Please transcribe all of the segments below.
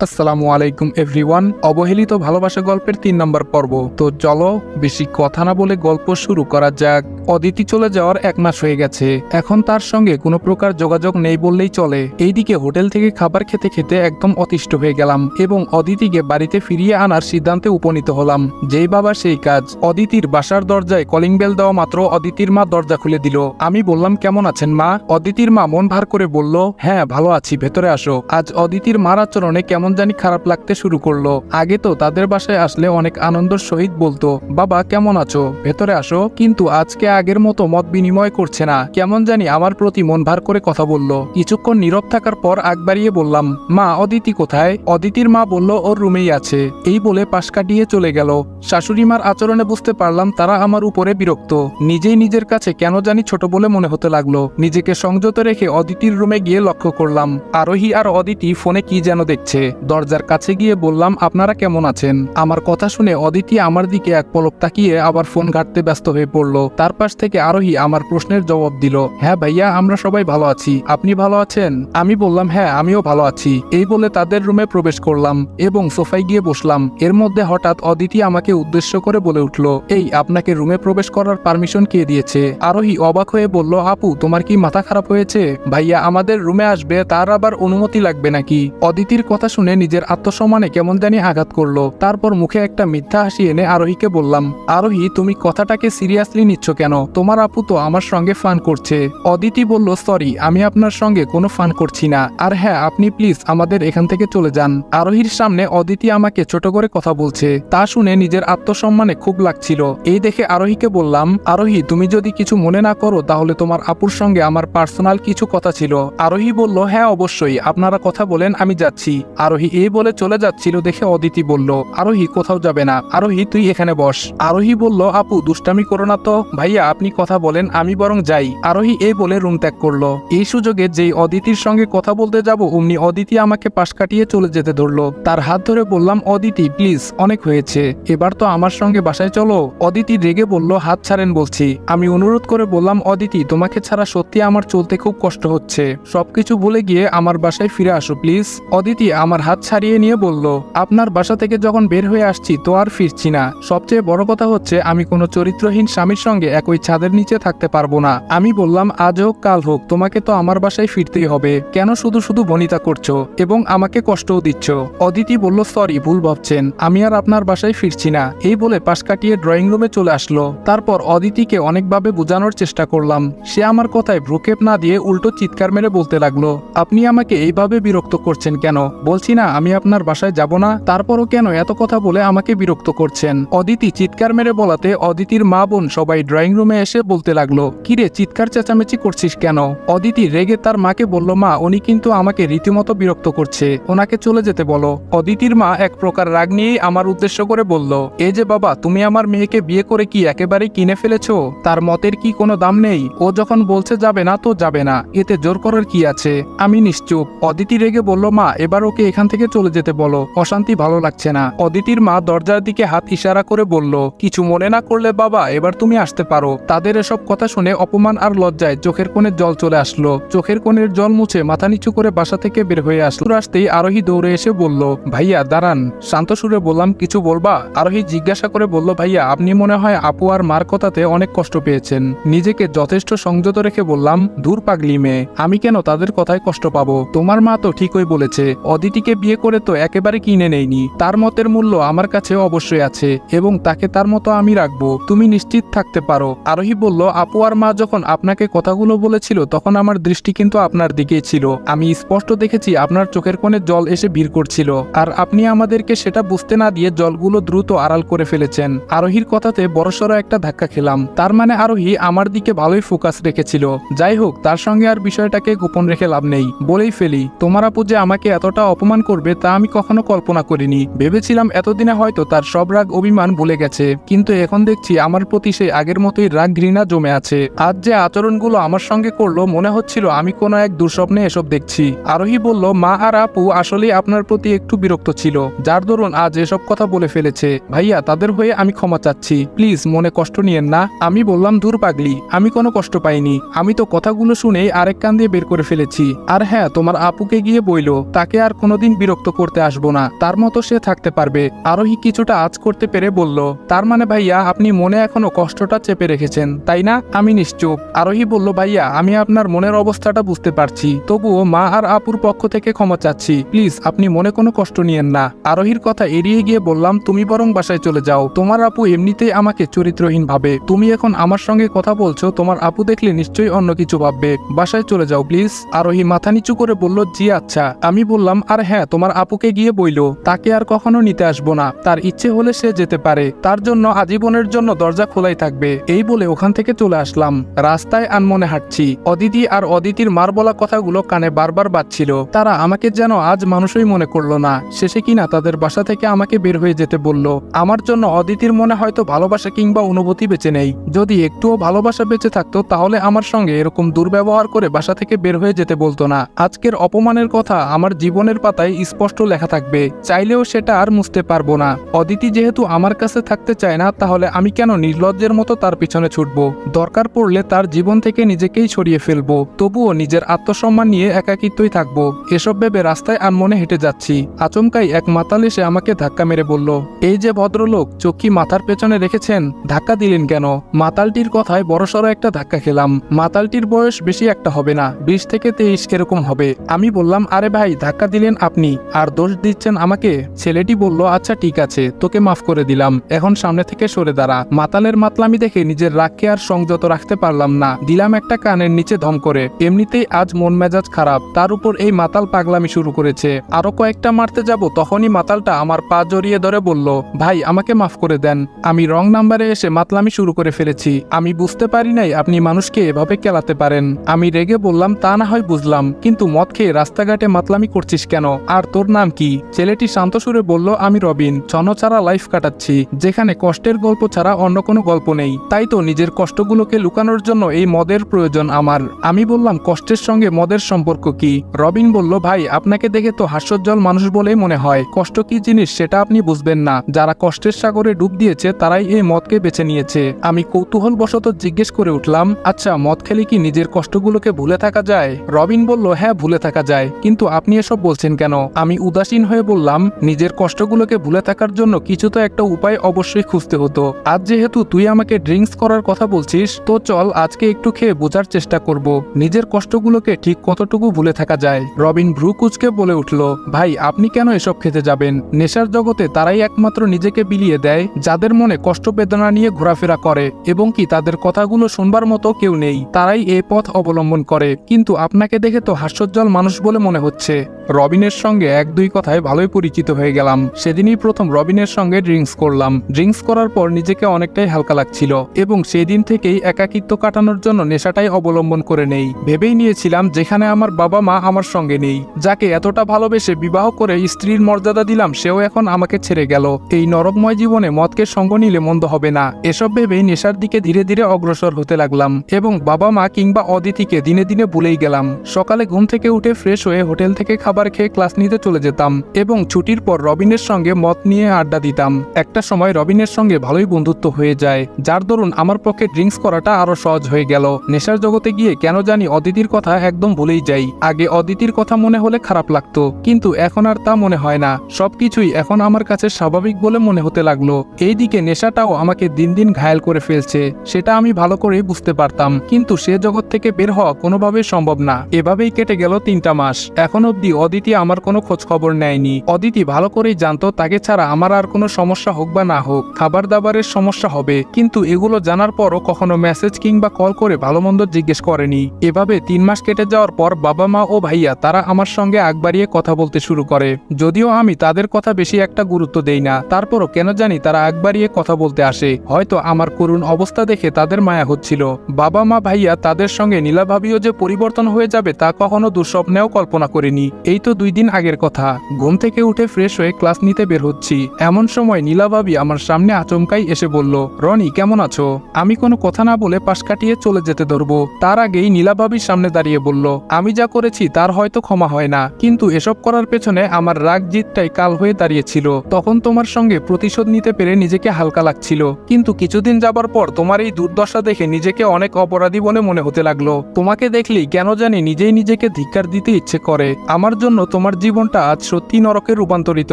আসসালামু আলাইকুম এভরিওয়ান অবহেলিত ভালোবাসা গল্পের তিন নম্বর পর্ব। তো চলো, বেশি কথা না বলে গল্প শুরু করা যাক। অদিতি চলে যাওয়ার এক মাস হয়ে গেছে। এখন তার সঙ্গে কোনো প্রকার যোগাযোগ নেই বললেই চলে। এইদিকে হোটেল থেকে খাবার খেতে খেতে একদম অতিষ্ঠ হয়ে গেলাম এবং অদিতিকে বাড়িতে ফিরিয়ে আনার সিদ্ধান্তে উপনীত হলাম। যেই বাবা সেই কাজ। অদিতির বাসার দরজায় কলিং বেল দেওয়া মাত্র অদিতির মা দরজা খুলে দিল। আমি বললাম, কেমন আছেন মা? অদিতির মা মন ভার করে বলল হ্যাঁ ভালো আছি, ভেতরে আসো। আজ অদিতির মার আচরণে কেমন জানি খারাপ লাগতে শুরু করল। আগে তো তাদের বাসায় আসলে অনেক আনন্দের সহিত বলতো, বাবা, কেমন আছো? ভেতরে আসো। কিন্তু আজকে আগের মতো মত বিনিময় করছে না। কেমন জানি আমার প্রতি মন ভার করে কথা বলল। কিছুক্ষণ নীরব থাকার পর আগ বাড়িয়ে বললাম, মা, অদিতি কোথায়? অদিতির মা বলল, ওর রুমেই আছে। এই বলে পাশ কাটিয়ে চলে গেল। শাশুড়ি মার আচরণে বুঝতে পারলাম তারা আমার উপরে বিরক্ত। নিজেই নিজের কাছে কেন জানি ছোট বলে মনে হতে লাগল। নিজেকে সংযত রেখে অদিতির রুমে গিয়ে লক্ষ্য করলাম। আরোহী আর অদিতি ফোনে কি যেন দেখছে। দরজার কাছে গিয়ে বললাম, আপনারা কেমন আছেন? আমার কথা শুনে অদিতি আমার দিকে এক পলক তাকিয়ে আবার ফোন ঘাটতে ব্যস্ত হয়ে পড়ল। তার পাশ থেকে আরোহী আমার প্রশ্নের জবাব দিল হ্যাঁ ভাইয়া, আমরা সবাই ভালো আছি। আপনি ভালো আছেন? আমি বললাম হ্যাঁ আমিও ভালো আছি। এই বলে তাদের রুমে প্রবেশ করলাম এবং সোফায় গিয়ে বসলাম। এর মধ্যে হঠাৎ অদিতি আমাকে উদ্দেশ্য করে বলে উঠল, এই, আপনাকে রুমে প্রবেশ করার পারমিশন কে দিয়েছে? আরোহী অবাক হয়ে বলল, আপু, তোমার কি মাথা খারাপ হয়েছে? ভাইয়া, আমাদের রুমে আসবে, তার আবার অনুমতি লাগবে নাকি? অদিতির কথা শুনে নিজের আত্মসম্মানে কেমন জানি আঘাত করল। তারপর মুখে একটা মিথ্যা হাসি এনে আরোহীকে বললাম, আরোহী, তুমি কথাটাকে সিরিয়াসলি নিচ্ছ কেন? তোমার আপু তো আমার সঙ্গে ফান করছে। অদিতি বলল, সরি, আমি আপনার সঙ্গে কোনো ফান করছি না। আর হ্যাঁ আপনি প্লিজ আমাদের এখান থেকে চলে যান। আরোহীর সামনে অদিতি আমাকে ছোট করে কথা বলছে। তা শুনে নিজের আত্মসম্মানে খুব লাগছিল। এই দেখে আরোহীকে বললাম, আরোহী, তুমি যদি কিছু মনে না করো, তাহলে তোমার আপুর সঙ্গে আমার পার্সোনাল কিছু কথা ছিল। আরোহী বলল হ্যাঁ অবশ্যই, আপনারা কথা বলেন, আমি যাচ্ছি। আরোহী এই বলে চলে যাচ্ছিল দেখে অদিতি বলল, আরোহী, কোথাও যাবে না। আরোহী, তুই এখানে বস। আরোহী বলল, আপু, দুষ্টামি করো না তো। ভাইয়া, আপনি কথা বলেন, আমি বরং যাই। আরোহী এই বলে রুম ত্যাগ করল। এই সুযোগে যেই অদিতির সঙ্গে কথা বলতে যাব, অমনি অদিতি আমাকে পাশ কাটিয়ে চলে যেতে ধরলো। তার হাত ধরে বললাম, অদিতি, প্লিজ, অনেক হয়েছে। এবার তো আমার সঙ্গে বাসায় চলো। অদিতি রেগে বলল, হাত ছাড়েন বলছি। আমি অনুরোধ করে বললাম, অদিতি, তোমাকে ছাড়া সত্যি আমার চলতে খুব কষ্ট হচ্ছে। সবকিছু ভুলে গিয়ে আমার বাসায় ফিরে আসো, প্লিজ। অদিতি আমার হাত ছাড়িয়ে নিয়ে বলল, আপনার বাসা থেকে যখন বের হয়ে আসছি তো আর ফিরছি না। সবচেয়ে বড় কথা হচ্ছে আমি কোনো চরিত্রহীন স্বামীর সঙ্গে একই ছাদের নিচে থাকতে পারব না। আমি বললাম, আজ হোক, কাল হোক, তোমাকে তো আমার বাসায় ফিরতেই হবে। কেন শুধু শুধু বনিতা করছ এবং আমাকে কষ্টও দিচ্ছ? অদিতি বলল, সরি, ভুল ভাবছেন। আমি আর আপনার বাসায় ফিরছি না। এই বলে পাশ কাটিয়ে ড্রয়িং রুমে চলে আসলো। তারপর অদিতিকে অনেকভাবে বোঝানোর চেষ্টা করলাম। সে আমার কথায় ভ্রুক্ষেপ না দিয়ে উল্টো চিৎকার মেরে বলতে লাগল, আপনি আমাকে এইভাবে বিরক্ত করছেন কেন? বলছি না, আমি আপনার বাসায় যাব না। তারপরও কেন এত কথা বলে আমাকে বিরক্ত করছেন? অদিতি চিৎকার মেরে বলাতে অদিতির মা বোন সবাই ড্রয়িং রুমে এসে বলতে লাগল, কিরে, চিৎকার চেঁচামেচি করছিস কেন? অদিতি রেগে তার মাকে বলল, মা, উনি কিন্তু আমাকে রীতিমতো বিরক্ত করছে। ওনাকে চলে যেতে বলো। অদিতির মা এক প্রকার রাগ নিয়েই আমার উদ্দেশ্য করে বলল, এ যে বাবা, তুমি আমার মেয়েকে বিয়ে করে কি একেবারে কিনে ফেলেছ? তার মতের কি কোনো দাম নেই? ও যখন বলছে যাবে না, তো যাবে না। এতে জোর করার কি আছে? আমি নিশ্চুপ। অদিতি রেগে বলল, মা, এবার ওকে এখান থেকে চলে যেতে বলো। অশান্তি ভালো লাগছে না। অদিতির মা দরজার দিকে হাত ইশারা করে বলল, কিছু মনে না করলে বাবা, এবার তুমি আসতে পারো। তাদের এসব কথা শুনে অপমান আর লজ্জায় চোখের কোণে জল চলে আসলো। চোখের কোণের জল মুছে মাথা নিচু করে বাসা থেকে বের হয়ে আসলো। আসতেই আরোহী দৌড়ে এসে বলল, ভাইয়া, দাঁড়ান। শান্ত সুরে বললাম, কিছু বলবা? আরোহী জিজ্ঞাসা করে বলল, ভাইয়া, আপনি মনে হয় আপু আর মার কথাতে অনেক কষ্ট পেয়েছেন। নিজেকে যথেষ্ট সংযত রেখে বললাম, দূর পাগলি মেয়ে, আমি কেন তাদের কথায় কষ্ট পাবো? তোমার মা তো ঠিকই বলেছে। অদিতিকে বিয়ে করে তো একেবারে কিনে নেইনি তার মতের মূল্য আমার কাছে অবশ্যই আছে এবং তাকে তার মতো আমি রাখব। তুমি নিশ্চিত থাকতে পারো। আরোহী বলল, আপু আর মা যখন আপনাকে কথাগুলো বলেছিল, তখন আমার দৃষ্টি কিন্তু আপনার দিকেই ছিল। আমি স্পষ্ট দেখেছি আপনার চোখের কোণে জল এসে ভিড় করছিল। আর আপনি আমাদেরকে সেটা বুঝতে না দিয়ে জলগুলো দ্রুত আড়াল করে ফেলেছেন। আরোহীর কথাতে বড়সড় একটা ধাক্কা খেলাম। তার মানে আরোহী আমার দিকে ভালোই ফোকাস রেখেছিল। যাই হোক, তার সঙ্গে আর বিষয়টাকে গোপন রেখে লাভ নেই। বলেই ফেলি, তোমার আপু যে আমাকে এতটা অপমান করবে তা আমি কখনো কল্পনা করিনি। ভেবেছিলাম এতদিনে হয়তো তার সব রাগ অভিমান ভুলে গেছে। কিন্তু এখন দেখছি আমার প্রতি সেই আগের মতোই রাগ ঘৃণা জমে আছে। আজ যে আচরণগুলো আমার সঙ্গে করল মনে হচ্ছিল আমি কোনো এক দুঃস্বপ্নে এসব দেখছি। আরোহী বলল, মা আর আপু আসলেই আপনার প্রতি একটু বিরক্ত ছিল। যার দরুন আজ এসব কথা বলে ফেলেছে। ভাইয়া, তাদের হয়ে আমি ক্ষমা চাচ্ছি। প্লিজ, মনে কষ্ট নিয়েন না। আমি বললাম, দূর পাগলি, আমি কোনো কষ্ট পাইনি। আমি তো কথাগুলো শুনেই আরেক কান দিয়ে বের করে ফেলেছি। আর হ্যাঁ তোমার আপুকে গিয়ে বইলো। তাকে আর কোনোদিন কোনোদিন বিরক্ত করতে আসব না। তার মতো সে থাকতে পারবে। আরোহী কিছুটা আজ করতে পেরে বলল, তার মানে ভাইয়া, আপনি মনে এখনও কষ্টটা চেপে রেখেছেন, তাই না? আমি নিশ্চুপ। আরোহী বলল, ভাইয়া, আমি আপনার মনের অবস্থাটা বুঝতে পারছি। তবুও মা আর আপুর পক্ষ থেকে ক্ষমা চাচ্ছি। প্লিজ, আপনি মনে কোনো কষ্ট নিয়েন না। আরোহীর কথা এড়িয়ে গিয়ে বললাম, তুমি বরং বাসায় চলে যাও। তোমার আপু এমনিতেই আমাকে চরিত্রহীন ভাবে। তুমি এখন আমার সঙ্গে কথা বলছো, তোমার আপু দেখলে নিশ্চয়ই অন্য কিছু ভাববে। বাসায় চলে যাও, প্লিজ। আরোহী মাথা নিচু করে বলল, জি আচ্ছা। আমি বললাম, আর হ্যাঁ তোমার আপুকে গিয়ে বইলো, তাকে আর কখনো নিতে আসব না। তার ইচ্ছে হলে সে যেতে পারে। তার জন্য আজীবনের জন্য দরজা খোলাই থাকবে। এই বলে ওখান থেকে চলে আসলাম। রাস্তায় আনমনে হাঁটছি। অদিতি আর অদিতির মার বলা কথাগুলো কানে বারবার বাজছিল। তারা আমাকে যেন আজ মানুষই মনে করল না। শেষে কিনা তাদের বাসা থেকে আমাকে বের হয়ে যেতে বলল, আমার জন্য অদিতির মনে হয়তো ভালোবাসা কিংবা অনুভূতি বেঁচে নেই। যদি একটুও ভালোবাসা বেঁচে থাকতো, তাহলে আমার সঙ্গে এরকম দুর্ব্যবহার করে বাসা থেকে বের হয়ে যেতে বলতো না। আজকের অপমানের কথা আমার জীবনের পাতায় স্পষ্ট লেখা থাকবে, চাইলেও সেটা আর মুছতে পারব না। অদিতি যেহেতু আমার কাছে থাকতে চায় না, তাহলে আমি কেন নির্লজ্জের মতো তার পিছনে ছুটবো? দরকার পড়লে তার জীবন থেকে নিজেকেই সরিয়ে ফেলব, তবুও নিজের আত্মসম্মান নিয়ে একাকিত্বই থাকব। এসব ভেবে রাস্তায় আনমনে হেঁটে যাচ্ছি। আচমকাই এক মাতাল এসে আমাকে ধাক্কা মেরে বলল, এই যে ভদ্রলোক চোখি মাথার পেছনে রেখেছেন? ধাক্কা দিলেন কেন? মাতালটির কথায় বড়সড় একটা ধাক্কা খেলাম। মাতালটির বয়স বেশি একটা হবে না, বিশ থেকে তেইশ এরকম হবে। আমি বললাম, আরে ভাই, ধাক্কা দিলেন আপনি? আর দোষ দিচ্ছেন আমাকে? ছেলেটি বলল আচ্ছা ঠিক আছে, তোকে মাফ করে দিলাম। এখন সামনে থেকে সরে দাঁড়া। মাতালের মাতলামি দেখে নিজের রাগকে আর সংযত রাখতে পারলাম না। দিলাম একটা কানের নিচে ধম করে। এমনিতেই আজ মন মেজাজ খারাপ। তার উপর এই মাতাল পাগলামি শুরু করেছে। আরও কয়েকটা মারতে যাব, তখনই মাতালটা আমার পা জড়িয়ে ধরে বলল, ভাই, আমাকে মাফ করে দেন। আমি রং নাম্বারে এসে মাতলামি শুরু করে ফেলেছি। আমি বুঝতে পারি নাই আপনি মানুষকে এভাবে কেলাতে পারেন। আমি রেগে বললাম, তা না হয় বুঝলাম। কিন্তু মদ খেয়ে রাস্তাঘাটে মাতলামি করছিস কেন? আর তোর নাম কি? ছেলেটি শান্ত সুরে বলল, আমি রবিন ছন ছাড়া লাইফ কাটাচ্ছি। যেখানে কষ্টের গল্প ছাড়া অন্য কোনো গল্প নেই। তাই তো নিজের কষ্টগুলোকে লুকানোর জন্য এই মদের প্রয়োজন আমার। আমি বললাম, কষ্টের সঙ্গে মদের সম্পর্ক কি? রবিন বলল, ভাই, আপনাকে দেখে তো হাস্যজ্জ্বল মানুষ বলেই মনে হয়। কষ্ট কি জিনিস সেটা আপনি বুঝবেন না। যারা কষ্টের সাগরে ডুব দিয়েছে, তারাই এই মদকে বেছে নিয়েছে। আমি কৌতূহল বশত জিজ্ঞেস করে উঠলাম আচ্ছা মদ খেলে কি নিজের কষ্টগুলোকে ভুলে থাকা যায়? রবিন বলল হ্যাঁ ভুলে থাকা যায়। কিন্তু আপনি এসব বলছেন কেন? আমি উদাসীন হয়ে বললাম, নিজের কষ্টগুলোকে ভুলে থাকার জন্য কিছু তো একটা উপায় অবশ্যই খুঁজতে হতো। আজ যেহেতু তুই আমাকে ড্রিঙ্কস করার কথা বলছিস, তো চল আজকে একটু খেয়ে বোঝার চেষ্টা করব। নিজের কষ্টগুলোকে ঠিক কতটুকু ভুলে থাকা যায়? রবিন ভ্রু কুচকে বলে উঠল, ভাই, আপনি কেন এসব খেতে যাবেন? নেশার জগতে তারাই একমাত্র নিজেকে বিলিয়ে দেয়, যাদের মনে কষ্ট বেদনা নিয়ে ঘোরাফেরা করে, এবং কি তাদের কথাগুলো শুনবার মতো কেউ নেই। তারাই এ পথ অবলম্বন করে। কিন্তু আপনাকে দেখে তো হাস্যোজ্জ্বল মানুষ বলে মনে হচ্ছে। রবিনের সঙ্গে এক দুই কথায় ভালোই পরিচিত হয়ে গেলাম। সেদিনই প্রথম রবিনের সঙ্গে ড্রিঙ্কস করলাম। ড্রিঙ্কস করার পর নিজেকে অনেকটাই হালকা লাগছিল এবং সেই দিন থেকেই একাকিত্ব কাটানোর জন্য নেশাটাই অবলম্বন করে নেই। ভেবেই নিয়েছিলাম যেখানে আমার বাবা মা আমার সঙ্গে নেই। যাকে এতটা ভালোবেসে বিবাহ করে স্ত্রীর মর্যাদা দিলাম, সেও এখন আমাকে ছেড়ে গেল। এই নরকময় জীবনে মদকে সঙ্গ নিলে মন্দ হবে না। এসব ভেবেই নেশার দিকে ধীরে ধীরে অগ্রসর হতে লাগলাম এবং বাবা মা কিংবা অদিতিকে দিনে দিনে ভুলেই গেলাম। সকালে ঘুম থেকে উঠে ফ্রেশ হয়ে হোটেল থেকে খাবার খেয়ে ক্লাস নিতে চলে যেতাম এবং ছুটির পর রবিনের সঙ্গে মদ নিয়ে আড্ডা দিতাম। একটা সময় রবিনের সঙ্গে ভালোই বন্ধুত্ব হয়ে যায়, যার দরুন আমার পক্ষে ড্রিঙ্কস করাটা আরও সহজ হয়ে গেল। নেশার জগতে গিয়ে কেন জানি অদিতির কথা একদম ভুলেই যাই। আগে অদিতির কথা মনে হলে খারাপ লাগতো, কিন্তু এখন আর তা মনে হয় না। সবকিছুই এখন আমার কাছে স্বাভাবিক বলে মনে হতে লাগল। এইদিকে নেশাটাও আমাকে দিন দিন ঘায়াল করে ফেলছে, সেটা আমি ভালো করে বুঝতে পারতাম। কিন্তু সে জগৎ থেকে বের হওয়া কোনোভাবেই সম্ভব না। এভাবেই কেটে গেল তিনটা মাস। এখন অবধি অদিতি আমার কোনো খোঁজ খবর নেয়নি। অদিতি ভালো করেই জানতো, তাকে ছাড়া আমার আর কোনো সমস্যা হোক বা না হোক খাবার দাবারের সমস্যা হবে। কিন্তু এগুলো জানার পরও কখনো মেসেজ কিংবা কল করে ভালো মন্দ জিজ্ঞেস করেনি। এভাবে তিন মাস কেটে যাওয়ার পর বাবা মা ও ভাইয়া তারা আমার সঙ্গে আগ বাড়িয়ে কথা বলতে শুরু করে। যদিও আমি তাদের কথা বেশি একটা গুরুত্ব দেই না, তারপরও কেন জানি তারা আগ বাড়িয়ে কথা বলতে আসে। হয়তো আমার করুণ অবস্থা দেখে তাদের মায়া হচ্ছিল। বাবা মা ভাইয়া তাদের সঙ্গে নীলাভাবিও যে পরিবর্তন হয়ে যাবে তা কখনো দুঃস্বপ্নেও কল্পনা করিনি। এই তো দুই দিন আগের কথা। ঘুম থেকে উঠে ফ্রেশ হয়ে ক্লাস নিতে বের হচ্ছি। এমন সময় নীলাভাবি আমার সামনে আচমকাই এসে বলল, রনি, কেমন আছো? আমি কোনো কথা না বলে পাশ কাটিয়ে চলে যেতে ধরবো। তার আগেই নীলাভাবির সামনে দাঁড়িয়ে বলল, আমি যা করেছি তার হয়তো ক্ষমা হয় না, কিন্তু এসব করার পেছনে আমার রাগ জিতটাই কাল হয়ে দাঁড়িয়েছিল। তখন তোমার সঙ্গে প্রতিশোধ নিতে পেরে নিজেকে হালকা লাগছিল। কিন্তু কিছুদিন যাবার পর তোমার এই দুর্দশা দেখে নিজেকে অনেক অপরাধী বলে মনে হতে লাগল। তোমাকে দেখলেই কেন জানি নিজেই নিজেকে ধিক্কার দিতে ইচ্ছে করে। আমার তোমার জীবনটা আজ সত্যি নরকে রূপান্তরিত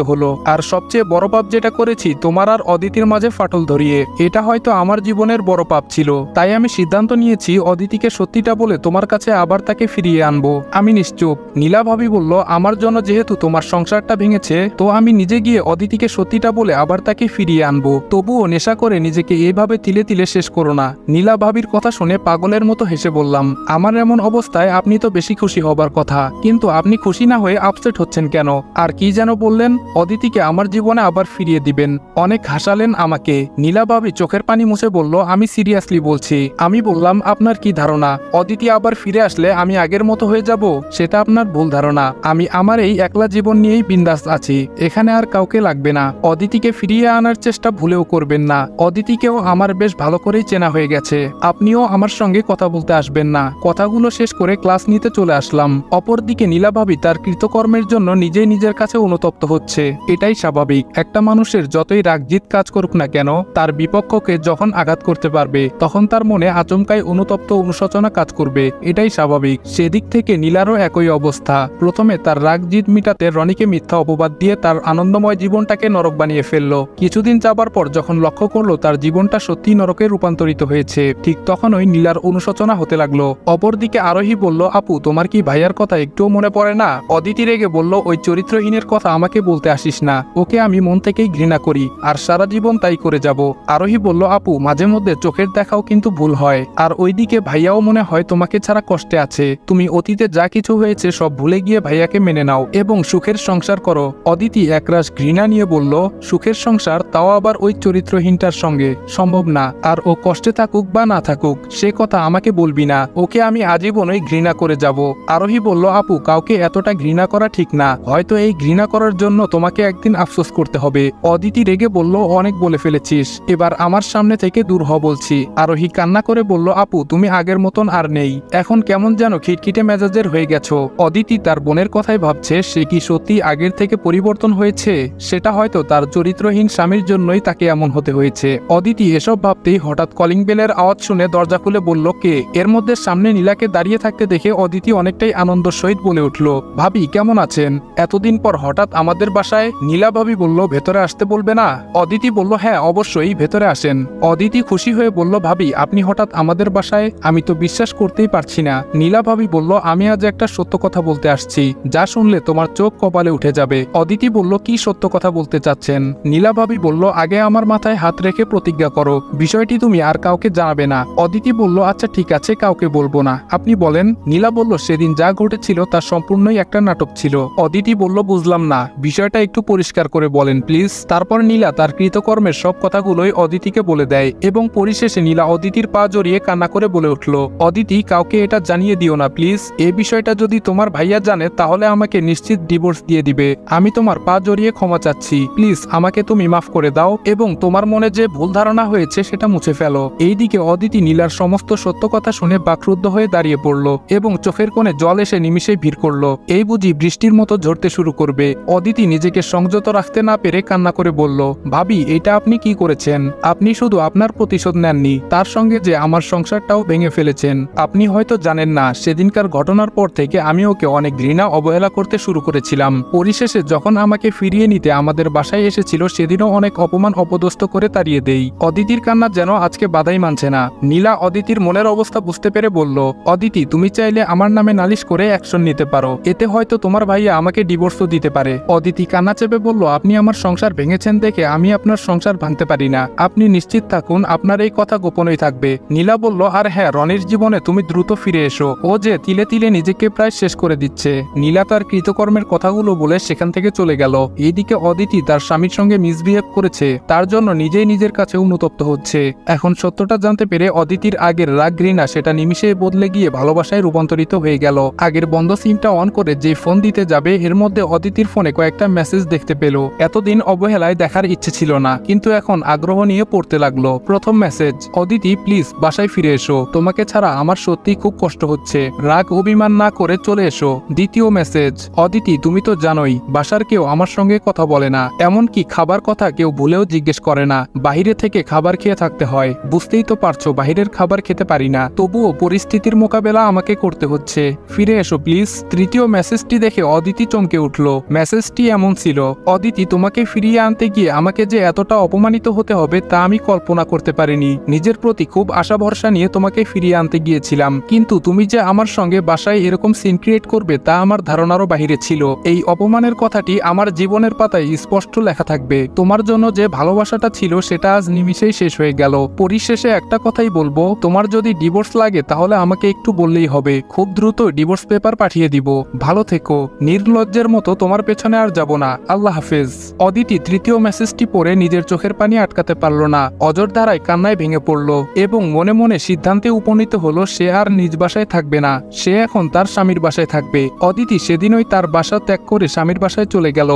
হলো। আর সবচেয়ে বড় পাপ যেটা করেছি, তোমার আর অদিতির মাঝে ফাটল ধরিয়ে। এটা হয়তো আমার জীবনের বড় পাপ ছিল। তাই আমি সিদ্ধান্ত নিয়েছি, অদিতিকে সত্যিটা বলে তোমার কাছে আবার তাকে ফিরিয়ে আনব। আমি নিশ্চুপ। নীলা ভাবি বলল, আমার জন্য যেহেতু তোমার সংসারটা ভেঙেছে, তো আমি নিজে গিয়ে অদিতিকে সত্যিটা বলে আবার তাকে ফিরিয়ে আনব। তবুও নেশা করে নিজেকে এইভাবে তিলে তিলে শেষ করো না। নীলা ভাবির কথা শুনে পাগলের মতো হেসে বললাম, আমার এমন অবস্থায় আপনি তো বেশি খুশি হবার কথা। কিন্তু আপনি খুশি না হয়ে আপসেট হচ্ছেন কেন? আর কি যেন বললেন? অদিতিকে আমার জীবনে আবার ফিরিয়ে দিবেন। অনেক হাসালেন আমাকে। নীলা ভাবি চোখের পানি মুছে বলল, আমি সিরিয়াসলি বলছি। আমি বললাম, আপনার কি ধারণা? অদিতি আবার ফিরে আসলে আমি আগের মতো হয়ে যাব? সেটা আপনার ভুল ধারণা। আমি আমার এই একলা জীবন নিয়েই বিন্দাস আছি। এখানে আর কাউকে লাগবে না। অদিতিকে ফিরিয়ে আনার চেষ্টা ভুলেও করবেন না। অদিতিকেও আমার বেশ ভালো করেই চেনা হয়ে গেছে। আপনিও আমার সঙ্গে কথা বলতে আসবেন না। কথাগুলো শেষ করে ক্লাস নিতে চলে আসলাম। অপরদিকে নীলাভাবি তার কৃতকর্মের জন্য নিজেই নিজের কাছে অনুতপ্ত হচ্ছে। এটাই স্বাভাবিক। একটা মানুষের যতই রাগজিৎ কাজ করুক না কেন, তার বিপক্ষকে যখন আঘাত করতে পারবে, তখন তার মনে আচমকাই অনুতপ্ত অনুশোচনা কাজ করবে। এটাই স্বাভাবিক। সেদিক থেকে নীলারও একই অবস্থা। প্রথমে তার রাগ জিদ মিটাতে রনিকে মিথ্যা অপবাদ দিয়ে তার আনন্দময় জীবনটাকে নরক বানিয়ে ফেলল। কিছুদিন যাবার পর যখন লক্ষ্য করল তার জীবনটা সত্যি নরকে রূপান্তরিত হয়েছে, ঠিক তখনই নীলার অনুশোচনা হতে লাগল। অপরদিকে আরোহী বলল, আপু, তোমার কি ভাইয়ার কথা একটুও মনে পড়ে না? অদিতি রেগে বলল, ওই চরিত্রহীনের কথা আমাকে বলতে আসিস না। ওকে আমি মন থেকেই ঘৃণা করি, আর সারা জীবন তাই করে যাব। আরোহী বলল, আপু, মাঝে মধ্যে চোখের দেখাও কিন্তু ভুল হয়। আর ওইদিকে ভাইয়াও মনে হয় তোমাকে ছাড়া কষ্টে আছে। তুমি অতীতে যা কিছু হয়েছে সব ভুলে গিয়ে ভাইয়াকে মেনে নাও এবং সুখের সংসার করো। অদিতি একরাশ ঘৃণা নিয়ে বলল, সুখের সংসার, তাও আবার ওই চরিত্রহীনটার সঙ্গে। সম্ভব না, আর ও কষ্টে থাকুক বা না থাকুক, সে কথা আমাকে বলবি না। ওকে আমি আজীবনই ঘৃণা করে যাব। আরোহী বলল, আপু, কাউকে এতটা ঘৃণা করা ঠিক না, হয়তো এই ঘৃণা করার জন্য তোমাকে একদিন আফসোস করতে হবে। অদিতি রেগে বলল, অনেক বলে ফেলেছিস। এবার আমার সামনে থেকে দূর হ বলছি। আরোহী কান্না করে বলল, আপু, তুমি আগের মতন আর নেই। এখন কেমন যেন খিটখিটে মেজাজের হয়ে গেছো। অদিতি তার বোনের কথাই ভাবছে, সে কি সত্যি আগের থেকে পরিবর্তন হয়েছে? সেটা হয়তো তার চরিত্রহীন স্বামীর জন্যই তাকে এমন হতে হয়েছে। অদিতি এসব ভাবতেই হঠাৎ কলিং বেলের আওয়াজ শুনে দরজা খুলে বলল, কে? এর মধ্যে সামনে নীলাকে দাঁড়িয়ে থাকতে দেখে অদিতি অনেকটাই আনন্দ সহিত বলে উঠল ভাবি কেমন আছেন? এতদিন পর হঠাৎ আমাদের বাসায় নীলা ভাবি বলল, ভেতরে আসতে বলবে না? অদিতি বলল হ্যাঁ অবশ্যই, ভেতরে আসেন। অদিতি খুশি হয়ে বলল, ভাবি, আপনি হঠাৎ আমাদের বাসায়? আমি তো বিশ্বাস করতেই পারছি না। নীলা ভাবি বলল, আমি আজ একটা সত্য কথা বলতে আসছি। যা শুনলে তোমার চোখ কপালে উঠে যাবে। অদিতি বলল, কি সত্য কথা বলতে চাচ্ছেন? নীলা ভাবি বলল, আগে আমার মাথায় হাত রেখে প্রতিজ্ঞা করো। বিষয়টি তুমি আর কাউকে জানাবে না। অদিতি বলল আচ্ছা ঠিক আছে, কাউকে বলব না। আপনি বলেন, নীলা বলল, সেদিন যা ঘটেছিল তা সম্পূর্ণই একটা নাটক ছিল। অদিতি বলল, বুঝলাম না। বিষয়টা একটু পরিষ্কার করে বলেন, প্লিজ। তারপর নীলা তার কৃতকর্মের সব কথাগুলোই অদিতিকে বলে দেয় এবং পরিশেষে নীলা অদিতির পা জড়িয়ে কান্না করে বলে উঠল, অদিতি, কাউকে এটা জানিয়ে দিও না, প্লিজ। এই বিষয়টা যদি তোমার ভাইয়া জানে, তাহলে আমাকে নিশ্চিত ডিভোর্স দিয়ে দিবে। আমি তোমার পা জড়িয়ে ক্ষমা চাচ্ছি। প্লিজ, আমাকে তুমি মাফ করে দাও এবং তোমার মনে যে ভুল ধারণা হয়েছে, সেটা মুছে ফেলো। এইদিকে অদিতি নীলার সমস্ত সত্য কথা শুনে বাকরুদ্ধ হয়ে দাঁড়িয়ে পড়ল এবং চোখের কোণে জল এসে নিমিষেই ভিড় করল। এই বুঝি বৃষ্টির মতো ঝরতে শুরু করবে। অদিতি নিজেকে সংযত রাখতে না পেরে কান্না করে বলল, ভাবি, এটা আপনি কি করেছেন? আপনি শুধু আপনার প্রতিশোধ নেননি। তার সঙ্গে যে আমার সংসারটাও ভেঙে ফেলেছেন। আপনি হয়তো জানেন না, সেদিনকার ঘটনার পর থেকে আমি ওকে অনেক ঘৃণা অবহেলা করতে শুরু করেছিলাম। পরিশেষে যখন আমাকে ফিরিয়ে নিতে আমাদের বাসায় এসেছিল, সেদিনও অনেক অপমান অপদস্থ করে তাড়িয়ে দেই। অদিতির কান্না যেন আজকে বাধাই মানছে না। নীলা অদিতির মনের অবস্থা বুঝতে পেরে বলল, অদিতি, তুমি চাইলে আমার নামে নালিশ করে অ্যাকশন নিতে পারো। এতে হয়তো তোমার ভাইয়া আমাকে ডিভোর্সও দিতে পারে। অদিতি কান্না চেপে বলল, আপনি আমার সংসার ভেঙেছেন দেখে আমি আপনার সংসার ভাঙতে পারি না। আপনি নিশ্চিত থাকুন, আপনার এই কথা গোপনই থাকবে। নীলা বলল, আর হ্যাঁ রনির জীবনে তুমি দ্রুত ফিরে এসো। ও যে তিলে তিলে নিজেকে প্রায় শেষ করে দিচ্ছে। নীলা তার কৃতকর্মের কথাগুলো বলে সেখান থেকে চলে গেল। এইদিকে অদিতি তার স্বামীর সঙ্গে মিসবিহেভ করেছে। তার জন্য নিজেই নিজের কাছে অনুতপ্ত হচ্ছে। এখন সত্যটা জানতে পেরে অদিতির আগের রাগ ঘৃণা সেটা নিমিষে বদলে গিয়ে ভালোবাসায় রূপান্তরিত হয়ে গেল। আগের বন্ধ সিমটা অন করে যে ফোন দিতে যাবে, এর মধ্যে অদিতির ফোনে কয়েকটা মেসেজ দেখতে পেল। এতদিন অবহেলায় দেখার ইচ্ছে ছিল না, কিন্তু এখন আগ্রহ নিয়ে পড়তে লাগল। প্রথম মেসেজ অদিতি প্লিজ বাসায় ফিরে এসো। তোমাকে ছাড়া আমার সত্যি খুব কষ্ট হচ্ছে। রাগ, অভিমান না করে চলে এসো। দ্বিতীয় মেসেজ অদিতি, তুমি তো জানোই, বাসার কেউ আমার সঙ্গে কথা বলে না। এমনকি খাবার কথা কেউ ভুলেও জিজ্ঞেস করে না। বাইরে থেকে খাবার খেয়ে থাকতে হয়। বুঝতেই তো পারছ বাইরের খাবার খেতে পারি না। তবুও পরিস্থিতির মোকাবেলা আমাকে করতে হচ্ছে। ফিরে এসো প্লিজ তৃতীয় মেসেজটি দেখে অদিতি চমকে উঠল, মেসেজটি এমন ছিল, অদিতি তোমাকে ফিরিয়ে আনতে গিয়ে আমাকে যে এতটা অপমানিত হতে হবে তা আমি কল্পনা করতে পারিনি। নিজের প্রতি খুব আশা ভরসা নিয়ে তোমাকে ফিরিয়ে আনতে গিয়েছিলাম। কিন্তু তুমি যে আমার সঙ্গে বাসায় এরকম সিন ক্রিয়েট করবে তা আমার ধারণারও বাহিরে ছিল। এই অপমানের কথাটি আমার জীবনের পাতায় স্পষ্ট লেখা থাকবে। তোমার জন্য যে ভালোবাসাটা ছিল সেটা আজ নিমিষেই শেষ হয়ে গেল। পরিশেষে একটা কথাই বলব, তোমার যদি ডিভোর্স লাগে তাহলে আমাকে একটু বললেই হবে। খুব দ্রুত ডিভোর্স পেপার পাঠিয়ে দিব। ভালো থেকো। নির্লজ্জের মতো তোমার পেছনে আর যাব না। আল্লাহ হাফেজ। অদিতি তৃতীয় মেসেজটি পড়ে নিজের চোখের পানি আটকাতে পারল না। অজর দ্বারায় কান্নায় ভেঙে পড়ল এবং মনে মনে সিদ্ধান্তে উপনীত হলো, সে আর নিজ বাসায় থাকবে না। সে এখন তার স্বামীর বাসায় থাকবে। অদিতি সেদিনই তার বাসা ত্যাগ করে স্বামীর বাসায় চলে গেল।